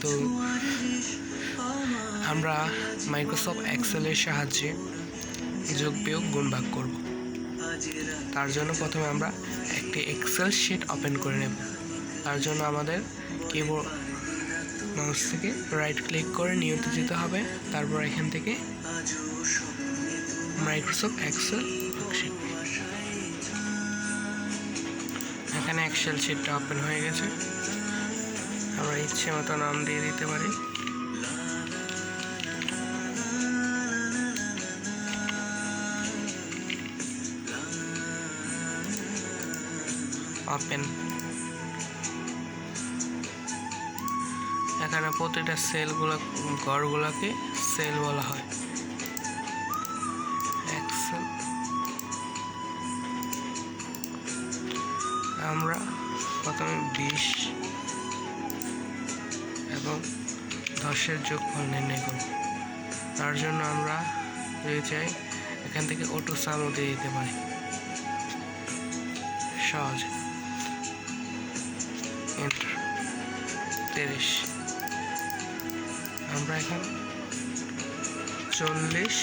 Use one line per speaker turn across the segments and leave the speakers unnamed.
কিন্তু আমরা মাইক্রোসফট এক্সেলের সাহায্যে যোগ বিয়োগ গুণ ভাগ করব। তার জন্য প্রথমে আমরা একটি এক্সেল শিট ওপেন করে নেব। তার জন্য আমাদের কিবোর্ড মাউস থেকে রাইট ক্লিক করে নিয়তে যেতে হবে। তারপর এখান থেকে মাইক্রোসফট এক্সেল শিট এখানে এক্সেল শিটটা ওপেন হয়ে গেছে। আমরা ইচ্ছে মতো নাম দিয়ে দিতে পারি। ওপেন এখানে প্রতিটা সেলগুলো, ঘরগুলোকে সেল বলা হয়। আমরা প্রথমে বিশ দশের যোগফল নির্ণয় করব। তার জন্য আমরা যদি চাই, এখান থেকে অটো সামও দিয়ে দিতে পারি। সহজ। তিরিশ। আমরা এখন চল্লিশ,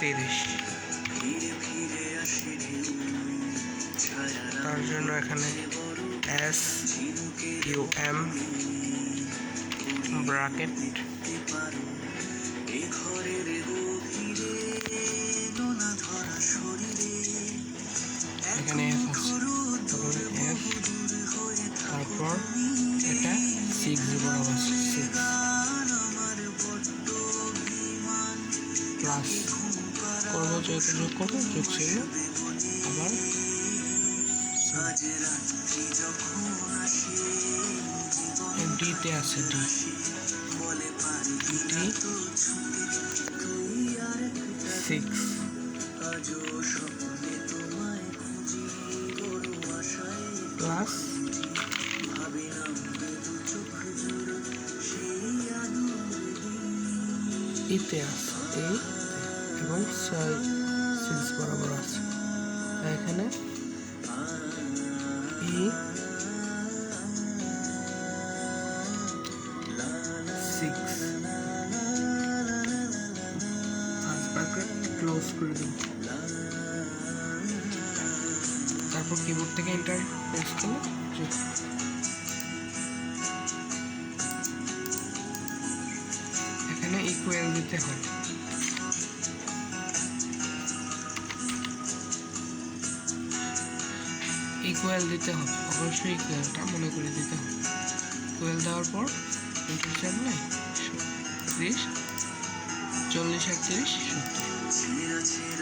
তিরিশ। তার জন্য এখানে এস ইউ এম ব্রাকেট এখানে তারপরে এটা সিক্স সিক্স প্লাস করব যত যোগ করব, যোগ ছিল আবার ডিতে আছে ডি। D six. প্লাস ইতে আছে এই এবং ছয়। সিক্স বরাবর আছে। এখানে ক্লোজ করে দেব। তারপর কিবোর্ড থেকে এন্টার প্রেস করলে এখানে ইকুয়াল দিতে হয়। ইকুয়াল দিতে হবে, অবশ্যই ইকুয়ালটা মনে করে দিতে হবে। ইকুয়াল দেওয়ার পর চাপলে ত্রিশ চল্লিশ, একত্রিশ, সত্তর। 记得起